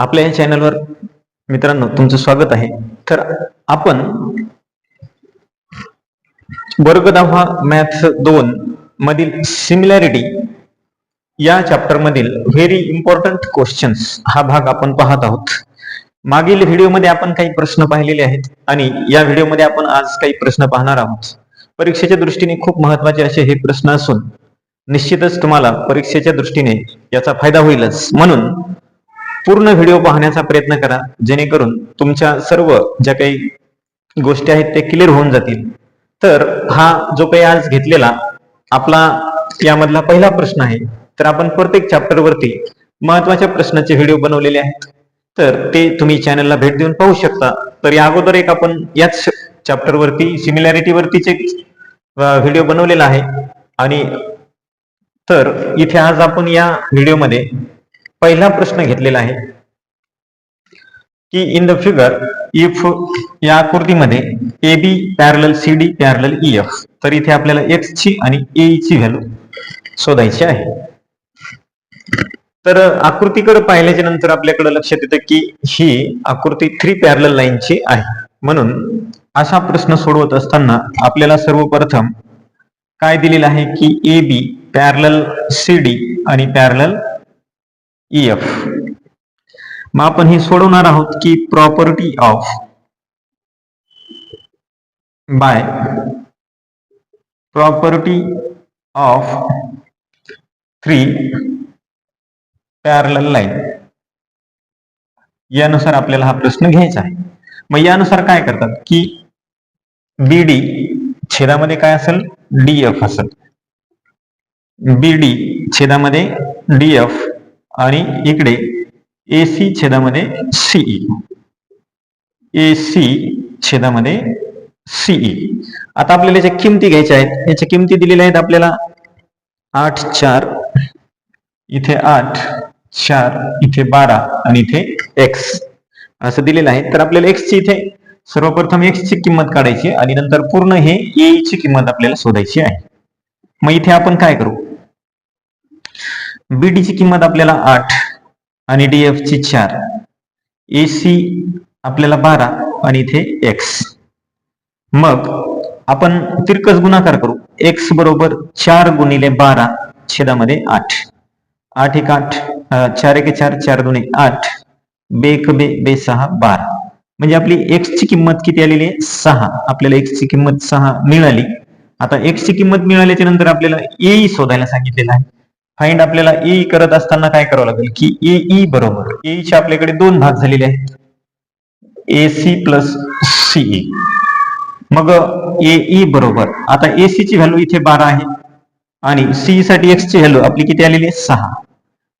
आपल्या या चॅनलवर मित्रांनो तुमचं स्वागत आहे. तर आपण वर्ग दहा मॅथ्स दोन मधील सिमिलॅरिटी या चॅप्टर मधील व्हेरी इम्पॉर्टंट क्वेश्चन्स हा भाग आपण पाहत आहोत. मागील व्हिडिओमध्ये आपण काही प्रश्न पाहिलेले आहेत आणि या व्हिडिओमध्ये आपण आज काही प्रश्न पाहणार आहोत. परीक्षेच्या दृष्टीने खूप महत्त्वाचे असे हे प्रश्न असून निश्चितच तुम्हाला परीक्षेच्या दृष्टीने याचा फायदा होईलच. म्हणून पूर्ण व्हिडिओ पाहण्याचा प्रयत्न करा जेणेकरून तुमच्या सर्व ज्या काही गोष्टी आहेत ते क्लिअर होऊन जातील. तर हा जो काही आज घेतलेला आपला यामधला पहिला प्रश्न आहे तर आपण प्रत्येक चॅप्टरवरती महत्त्वाच्या प्रश्नाचे व्हिडिओ बनवलेले आहेत. तर ते तुम्ही चॅनलला भेट देऊन पाहू शकता. तर या अगोदर एक आपण याच चॅप्टरवरती सिमिलॅरिटीवरतीचे सिमिलॅरिटी व्हिडिओ बनवलेला आहे. आणि तर इथे आज आपण या व्हिडिओमध्ये पहिला प्रश्न घेतलेला आहे की इन द फिगर इफ या आकृतीमध्ये A B parallel C D parallel E F तर इथे आपल्याला एक्स ची आणि ए ची व्हॅल्यू शोधायची आहे. तर आकृतीकडे पाहिल्याच्या नंतर आपल्याकडे लक्षात येतं की ही आकृती थ्री पॅरल लाईनची आहे. म्हणून असा प्रश्न सोडवत असताना आपल्याला सर्वप्रथम काय दिलेलं आहे की A B parallel C D आणि पॅरल ई एफ मग आपण हे सोडवणार आहोत की property of by property of three parallel line यानुसार आपल्याला हा प्रश्न घ्यायचा आहे. मग यानुसार काय करतात की बी डी छेदामध्ये काय असेल? डी एफ असेल. बी डी छेदामध्ये डी एफ आणि इकडे ए सी छेदामध्ये सीई ए सी छेदामध्ये सीई आता आपल्याला याच्या किमती घ्यायच्या आहेत याच्या किमती दिलेल्या आहेत आपल्याला. आठ चार इथे आठ चार इथे बारा आणि इथे एक्स असं दिलेलं आहे. तर आपल्याला एक्स ची इथे सर्वप्रथम एक्स ची किंमत काढायची आणि नंतर पूर्ण हे ए ची किंमत आपल्याला शोधायची आहे. मग इथे आपण काय करू? बीडी ची किंमत आपल्याला आठ आणि डीएफ ची चार. ए सी आपल्याला बारा आणि इथे एक्स मग आपण तिरकस गुणाकार करू. एक्स बरोबर चार गुणिले बारा छेदामध्ये आठ. आठ एक आठ चार एक चार चार दोन आठ. बे एक बे बे सहा बारा. म्हणजे आपली एक्स ची किंमत किती आलेली आहे? सहा. आपल्याला एक्स ची किंमत सहा मिळाली. आता एक्स ची किंमत मिळाल्याच्या नंतर आपल्याला ए शोधायला सांगितलेलं आहे. फाइंड आपल्याला ई करत असताना काय करावं लागेल? की ए ई e बरोबर. ए चे आपल्याकडे दोन भाग झालेले आहेत. ए सी प्लस सीई मग ए ई e बरोबर. आता ए सी ची व्हॅल्यू इथे बारा आहे. आणि सी साठी एक्स ची व्हॅल्यू आपली किती आलेली आहे? सहा.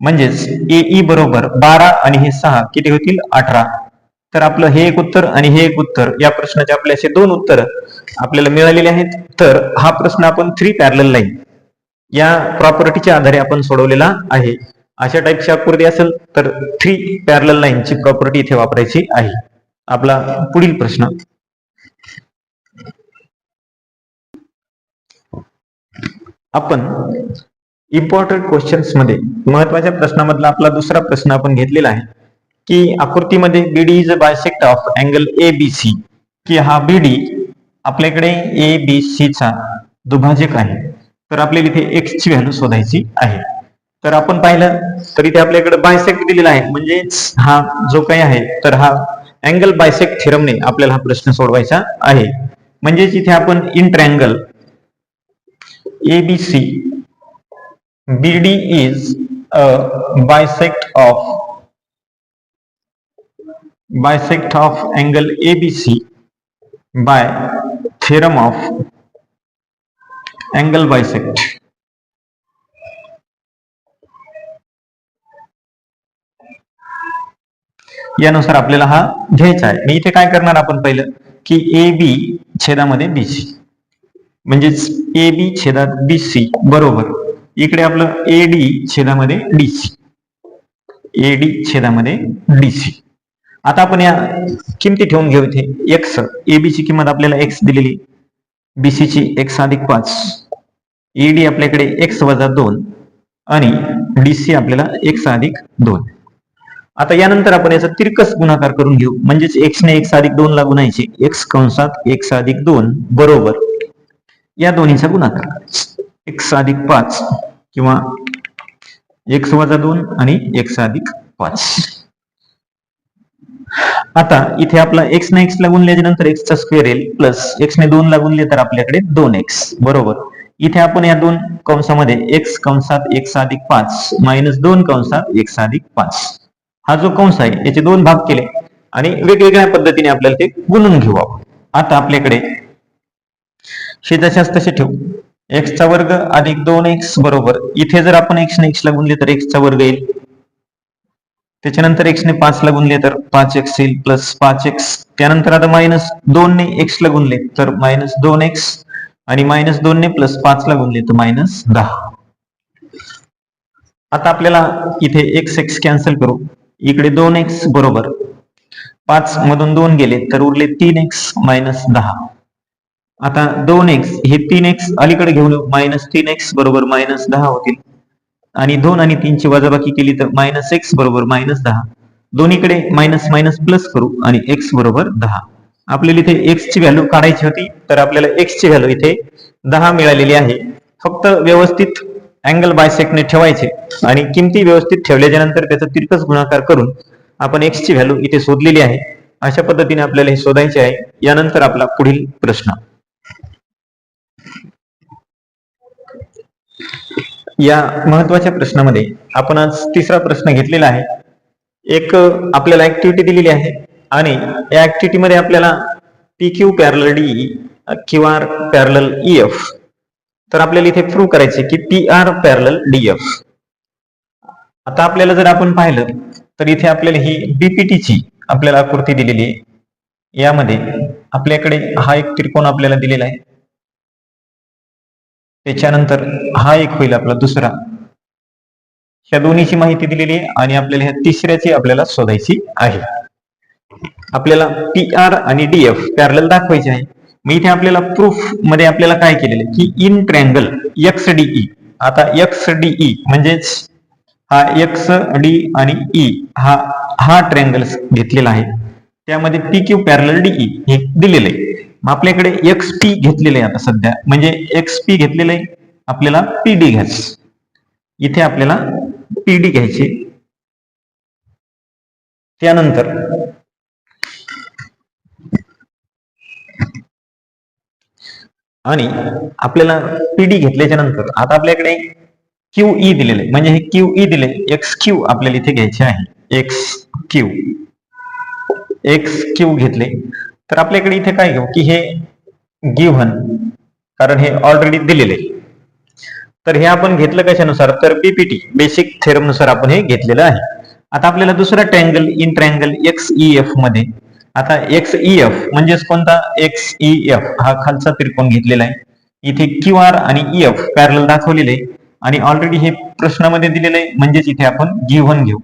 म्हणजेच ए ई बरोबर बारा आणि हे सहा किती होतील? अठरा. तर आपलं हे एक उत्तर आणि हे एक उत्तर. या प्रश्नाचे आपले असे दोन उत्तर आपल्याला मिळालेले आहेत. तर हा प्रश्न आपण थ्री पॅरल लाईन या प्रॉपर्टीच्या आधारे आपण सोडवलेला आहे. अशा टाईपची आकृती असेल तर थ्री पॅरल लाईनची प्रॉपर्टी इथे वापरायची आहे. आपला पुढील प्रश्न. आपण इम्पॉर्टंट क्वेश्चन्समध्ये महत्त्वाच्या प्रश्नामधला आपला दुसरा प्रश्न आपण घेतलेला आहे की आकृतीमध्ये BD is a bisect of angle A B C की हा बीडी आपल्याकडे ए बी सी चा दुभाजक आहे. तर आपल्याला इथे एक्स ची व्हॅल्यू शोधायची आहे. तर आपण पाहिलं तर इथे आपल्याकडे बायसेक्ट दिलेला आहे. म्हणजे हा जो काही आहे तर हा अँगल बायसेक्ट थिरमने आपल्याला हा प्रश्न सोडवायचा आहे. म्हणजेच इथे आपण in triangle BD is bisect of bisect of angle of angle ABC by theorem angle bisect. यानुसार आपल्याला हा घ्यायचा आहे. मी इथे काय करणार आपण पहिलं? की ए बी छेदामध्ये बी सी म्हणजेच ए बी छेदात बी सी बरोबर. इकडे आपलं ए डी छेदामध्ये डी सी ए डी छेदामध्ये डी सी आता आपण या किमती ठेवून घेऊ इथे. एक्स ए ची किंमत आपल्याला एक्स दिलेली. बीसीची ची एक्स अधिक पाच. ईडी आपल्याकडे एक्स वजा दोन आणि डीसी आपल्याला एक्स अधिक दोन. आता यानंतर आपण याचा तिरकस गुणाकार करून घेऊ. म्हणजेच एक्स ने एक्स अधिक दोन ला गुणायचे एक्स कंसात एक्स अधिक दोन बरोबर या दोन्हीचा गुणाकार. एक्स अधिक पाच किंवा एक्स वजा दोन आणि एक्स अधिक पाच. आता इथे आपला एक्स ने एक्स ला गुणल्याच्या नंतर एक्स स्क्वेअर येईल प्लस एक्स ने दोन ला गुणले तर आपल्याकडे दोन एक्स बरोबर. इथे आपण या दोन कंसामध्ये एक्स कंसात एक अधिक पाच मायनस दोन कंसात एक अधिक पाच. हा जो कंस आहे याचे दोन भाग केले. आणि वेगवेगळ्या पद्धतीने आपल्याला ते गुणून घेऊ आपण. आता आपल्याकडे शेजाच्याच तसे ठेवू. एक्सचा वर्ग अधिक दोन एक्स बरोबर. इथे जर आपण एक्स ने एक्स ला गुणले तर एक्सचा वर्ग येईल. त्याच्यानंतर एक्स ने पाच ला गुणले तर पाच एक्स येईल प्लस पाच एक्स त्यानंतर आता मायनस दोन ने एक्स ला गुणले तर मायनस दोन एक्स आणि मायनस दोन ने प्लस पाच ला गुणले तर मायनस दहा. आता आपल्याला इथे एक्स एक्स कॅन्सल करू. इकडे दोन एक्स बरोबर. पाच मधून दोन गेले तर उरले तीन एक्स मायनस दहा. आता दोन एक्स हे तीन एक्स अलीकडे घेऊन मायनस तीन एक्स बरोबर मायनस दहा होतील. आणि दोन आणि तीनची वजाबाकी केली तर मायनस एक्स बरोबर मायनस दहा. दोन्हीकडे मायनस मायनस प्लस करू आणि एक्स बरोबर दहा. आपल्याला इथे एक्स ची व्हॅल्यू काढायची होती तर आपल्याला एक्स ची व्हॅल्यू इथे दहा मिळालेली आहे. फक्त व्यवस्थित अँगल बायसेकने ठेवायचे आणि किमती व्यवस्थित ठेवल्याच्या नंतर त्याचा तिरकस गुणाकार करून आपण एक्स ची व्हॅल्यू इथे शोधलेली आहे. अशा पद्धतीने आपल्याला हे शोधायचे आहे. यानंतर आपला पुढील प्रश्न. या महत्त्वाच्या प्रश्नामध्ये आपण आज तिसरा प्रश्न घेतलेला आहे. एक आपल्याला ऍक्टिव्हिटी दिलेली आहे. आणि या ऍक्टिव्हिटीमध्ये आपल्याला P Q parallel D Q R parallel E F तर आपल्याला इथे प्रूव्ह करायचे की P R parallel D F आता आपल्याला जर आपण पाहिलं तर इथे आपल्याला ही बीपीटी ची आपल्याला आकृती दिलेली आहे. यामध्ये आपल्याकडे हा एक त्रिकोण आपल्याला दिलेला आहे. त्याच्यानंतर हा एक होईल आपला दुसरा. ह्या दोन्हीची माहिती दिलेली आहे आणि आपल्याला ह्या तिसऱ्याची आपल्याला शोधायची आहे. आपल्याला पी आर आणि डी एफ पॅरल दाखवायचे आहे. मग इथे आपल्याला प्रूफमध्ये आपल्याला काय केलेलं की इन ट्रँगल एक्स डीई आता एक्स डीई म्हणजेच हा एक्स डी आणि ई हा हा ट्रँगल घेतलेला आहे. त्यामध्ये पी क्यू पॅरल डीई हे दिलेलं आहे. मग आपल्याकडे एक्स पी घेतलेलं आहे आता सध्या. म्हणजे एक्स पी घेतलेलं आहे आपल्याला पी डी घ्यायचं. इथे आपल्याला पी डी घ्यायची. त्यानंतर आणि आपल्याला पीडी घेतल्याच्या नंतर आता आपल्याकडे क्यू ई दिलेले म्हणजे हे क्यू ई दिले एक्स क्यू आपल्याला इथे घ्यायचे आहे. एक्स क्यू एक्स क्यू घेतले. तर आपल्याकडे इथे काय घेऊ? की हे गिव्हन कारण हे ऑलरेडी दिलेले तर हे आपण घेतलं कशानुसार? तर बीपीटी बेसिक थेरमनुसार आपण हे घेतलेलं आहे. आता आपल्याला दुसरा triangle in triangle X E एफमध्ये आता एक्स ई एफ म्हणजेच कोणता? एक्स ई एफ हा खालचा त्रिकोण घेतलेला आहे. इथे क्यू आर आणि ई एफ पॅरल दाखवलेले आहे. आणि ऑलरेडी हे प्रश्नामध्ये दिलेलं आहे. म्हणजेच इथे आपण गिव्हन घेऊ.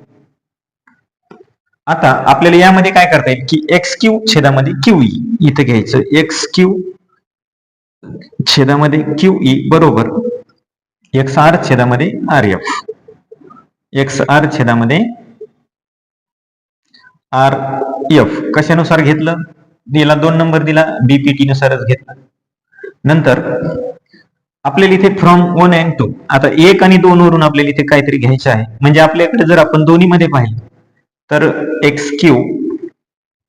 आता आपल्याला यामध्ये काय करता येईल? की एक्स क्यू छेदामध्ये क्यू ई इथं घ्यायचं. एक्स क्यू छेदामध्ये क्यू ई बरोबर. एक्स आर छेदामध्ये आर एफ एक्स आर छेदामध्ये आर एफ कशानुसार घेतलं? दिला दोन नंबर दिला बीपीटी नुसारच घेतला. नंतर आपल्याला इथे फ्रॉम वन अँड टू आता एक आणि दोन वरून आपल्याला इथे काहीतरी घ्यायचं आहे. म्हणजे आपल्याकडे जर आपण दोन्ही मध्ये पाहिलं तर एक्स क्यू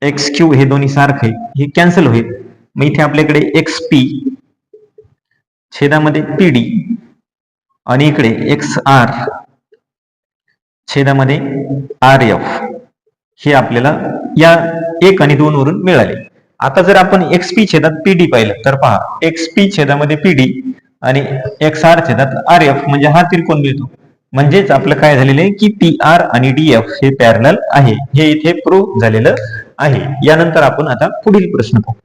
एक्स क्यू हे दोन्ही सारखे हे कॅन्सल होईल. मग इथे आपल्याकडे एक्स पी छेदामध्ये पी डी आणि इकडे एक्स आर छेदामध्ये आर एफ हे आपल्याला या एक आणि दोन वरून मिळाले. आता जर आपण एक्स पी छेदात पीडी पाहिलं तर पहा एक्स पी छेदामध्ये पीडी आणि एक्स आर छेदात आर एफ म्हणजे हा त्रिकोण मिळतो. म्हणजेच आपलं काय झालेलं आहे की पी आर आणि डी एफ हे पॅरल आहे. हे इथे प्रूव्ह झालेलं आहे. यानंतर आपण आता पुढील प्रश्न पाहू.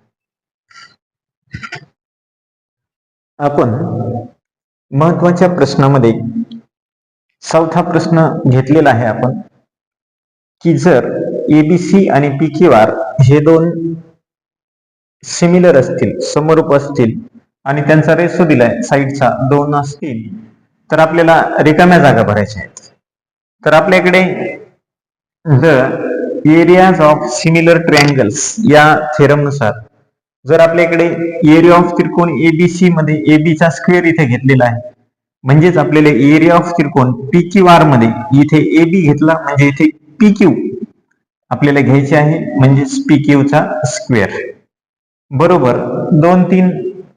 आपण महत्त्वाच्या प्रश्नामध्ये चौथा प्रश्न घेतलेला आहे आपण की जर एबीसी आणि पी क्यू आर हे दोन सिमिलर असतील समरूप असतील आणि त्यांचा रेसो दिलाय साईडचा दोन असतील तर आपल्याला रिकाम्या जागा भरायच्या आहेत. तर आपल्याकडे the areas of similar triangles या थेरमनुसार जर आपल्याकडे एरिया ऑफ त्रिकोण एबीसी मध्ये एबीचा स्क्वेअर इथे घेतलेला आहे म्हणजेच आपल्याला एरिया ऑफ त्रिकोण पी क्यू आरमध्ये इथे एबी घेतला म्हणजे इथे पी क्यू आपल्याला घ्यायचे आहे म्हणजेच पी क्यूचा स्क्वेअर बरोबर दोन तीन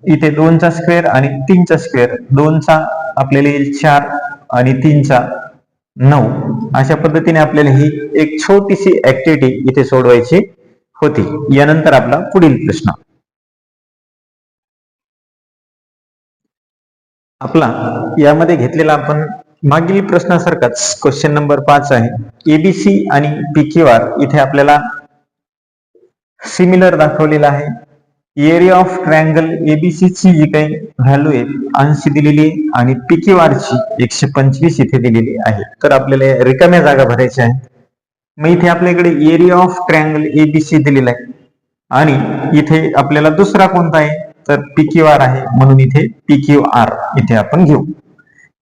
इथे दोनचा स्क्वेअर आणि तीनचा स्क्वेअर दोनचा आपल्याला येईल चार आणि तीनचा नऊ. अशा पद्धतीने आपल्याला ही एक छोटीशी ऍक्टिव्हिटी इथे सोडवायची होती. यानंतर आपला पुढील प्रश्न. आपला यामध्ये घेतलेला आपण मागील प्रश्नासारखाच क्वेश्चन नंबर पाच आहे. एबीसी आणि पी आर इथे आपल्याला सिमिलर दाखवलेला आहे. एरिया ऑफ ट्रायंगल एबीसी ची जी काही व्हॅल्यू आहे ऐंशी दिलेली आहे आणि पी आर ची एकशे पंचवीस इथे दिलेली आहे. तर आपल्याला रिकाम्या जागा भरायच्या आहेत. मग इथे आपल्याकडे एरिया ऑफ ट्रायंगल एबीसी दिलेला आहे. आणि इथे आपल्याला दुसरा कोणता आहे? तर पी आर आहे. म्हणून इथे पी आर इथे आपण घेऊ.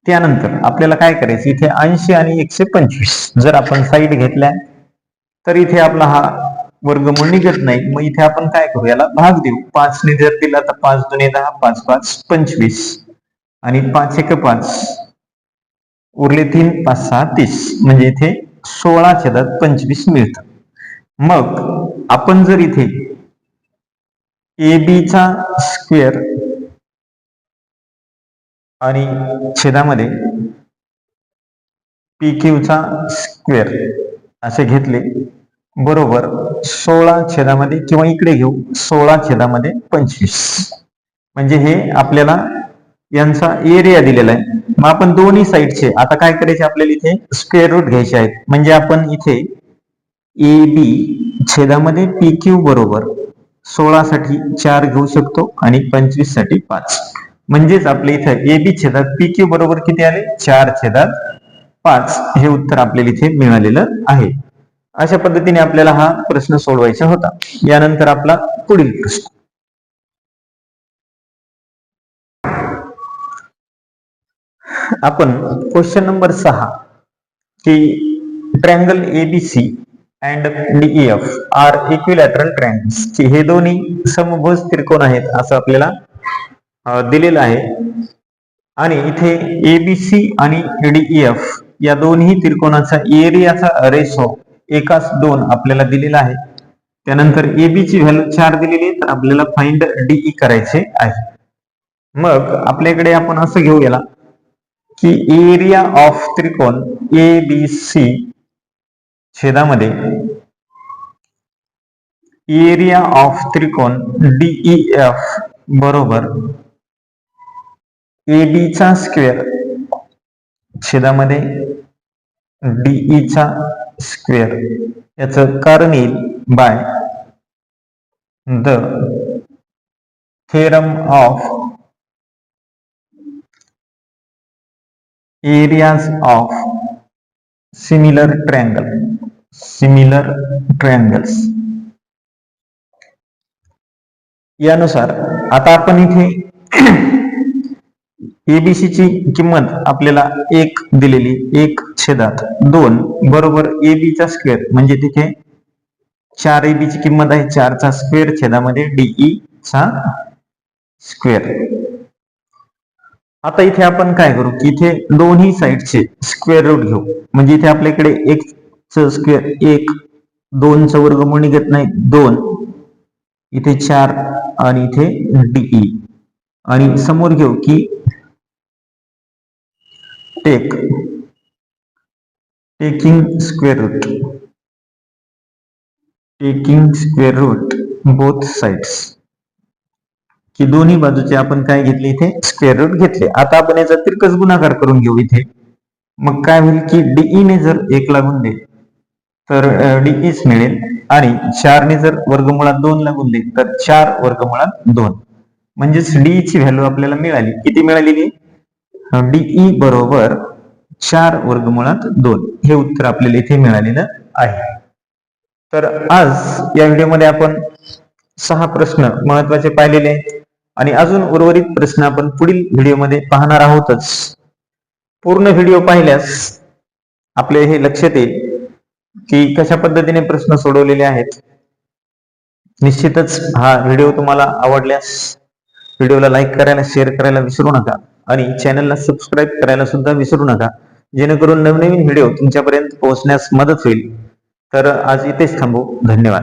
त्यानंतर आपल्याला काय करायचं? इथे ऐंशी आणि एकशे पंचवीस जर आपण साईड घेतल्या तर इथे आपला हा वर्गमूळ निघत नाही. मग इथे आपण काय करू? याला भाग देऊ. पाचने जर दिला तर पाच दोन्ही दहा पाच पाच पंचवीस. आणि पाच एक पाच. उरले तीन पाच सहा तीस. म्हणजे इथे सोळा छेदात पंचवीस मिळतं. मग आपण जर इथे ए बीचा स्क्वेअर आणि छेदामध्ये पी चा स्क्वेअर असे घेतले. बरोबर सोळा छेदामध्ये किंवा इकडे घेऊ सोळा छेदामध्ये पंचवीस. म्हणजे हे आपल्याला यांचा एरिया दिलेला आहे. मग आपण दोन्ही साईडचे आता काय करायचे आपल्याला इथे? स्क्वेअर रूट घ्यायचे आहेत. म्हणजे आपण इथे ए बी छेदामध्ये पी क्यू बरोबर सोळा साठी चार घेऊ शकतो आणि पंचवीससाठी पाच. म्हणजेच आपल्या इथं ए बी छेदात पी क्यू बरोबर किती आले? चार छेदात. पाच हे उत्तर आपल्याला इथे मिळालेलं आहे. अशा पद्धतीने आपल्याला हा प्रश्न सोडवायचा होता. यानंतर आपला पुढील प्रश्न. आपण क्वेश्चन नंबर सहा की triangle ABC and DEF are equilateral triangles की हे दोन्ही समभोज त्रिकोण आहेत असं आपल्याला दिलेलं आहे. आणि इथे एबीसी आणि डीईएफ e, या दोन्ही त्रिकोणाचा एरियाचा रेशो एकाच दोन आपल्याला दिलेला आहे. त्यानंतर एबी ची व्हॅल्यू चार दिलेली आहे तर आपल्याला फाइंड डीई e करायचे आहे. मग आपल्याकडे आपण असं घेऊ की एरिया ऑफ त्रिकोण ए बी सी छेदामध्ये एरिया ऑफ त्रिकोण डीईएफ e, बरोबर ए चा स्क्वेअर. छेदामध्ये डीईचा स्क्वेअर. याचं कारण येईल by the theorem of areas of similar triangle. Similar triangles. यानुसार आता आपण इथे एबीसी ची किंमत आपल्याला एक दिलेली एक छेदात दोन बरोबर AB चा स्क्वेअर म्हणजे तिथे चार AB ची किंमत आहे चारचा स्क्वेअर छेदामध्ये डीई चा स्क्वेअर आता इथे आपण काय करू? की इथे दोन्ही साईडचे स्क्वेअर रूट घेऊ. म्हणजे इथे आपल्याकडे एक स्क्वेअर एक दोन च वर्ग वर्गमूळ निघत नाही दोन. इथे चार आणि इथे डीई आणि समोर घेऊ की take taking square root taking square root both sides की दोन्ही बाजूचे आपण काय घेतले इथे? स्क्वेअर रूट घेतले. आता आपण याचा तिरकस गुणाकार करून घेऊ इथे. मग काय होईल की डीई ने जर एक लागून दे तर डीईच मिळेल. आणि चारने जर वर्गमुळात दोन लागून दे तर चार वर्गमुळात दोन. म्हणजेच डीई ची व्हॅल्यू आपल्याला मिळाली. किती मिळालेली? डीई बरोबर चार वर्गमुळात दोन. हे उत्तर आपल्याला इथे मिळालेलं आहे. तर आज या व्हिडिओमध्ये आपण सहा प्रश्न महत्त्वाचे पाहिलेले आणि अजून उर्वरित प्रश्न आपण पुढील व्हिडिओमध्ये पाहणार आहोतच. पूर्ण व्हिडिओ पाहिल्यास आपले हे लक्षात येईल की कशा पद्धतीने प्रश्न सोडवलेले आहेत. निश्चितच हा व्हिडिओ तुम्हाला आवडल्यास व्हिडिओला लाईक करायला शेअर करायला विसरू नका. आणि चॅनलला सबस्क्राईब करायला सुद्धा विसरू नका. जेणेकरून नवनवीन व्हिडिओ तुमच्यापर्यंत पोहोचण्यास मदत होईल. तर आज इथेच थांबू. धन्यवाद.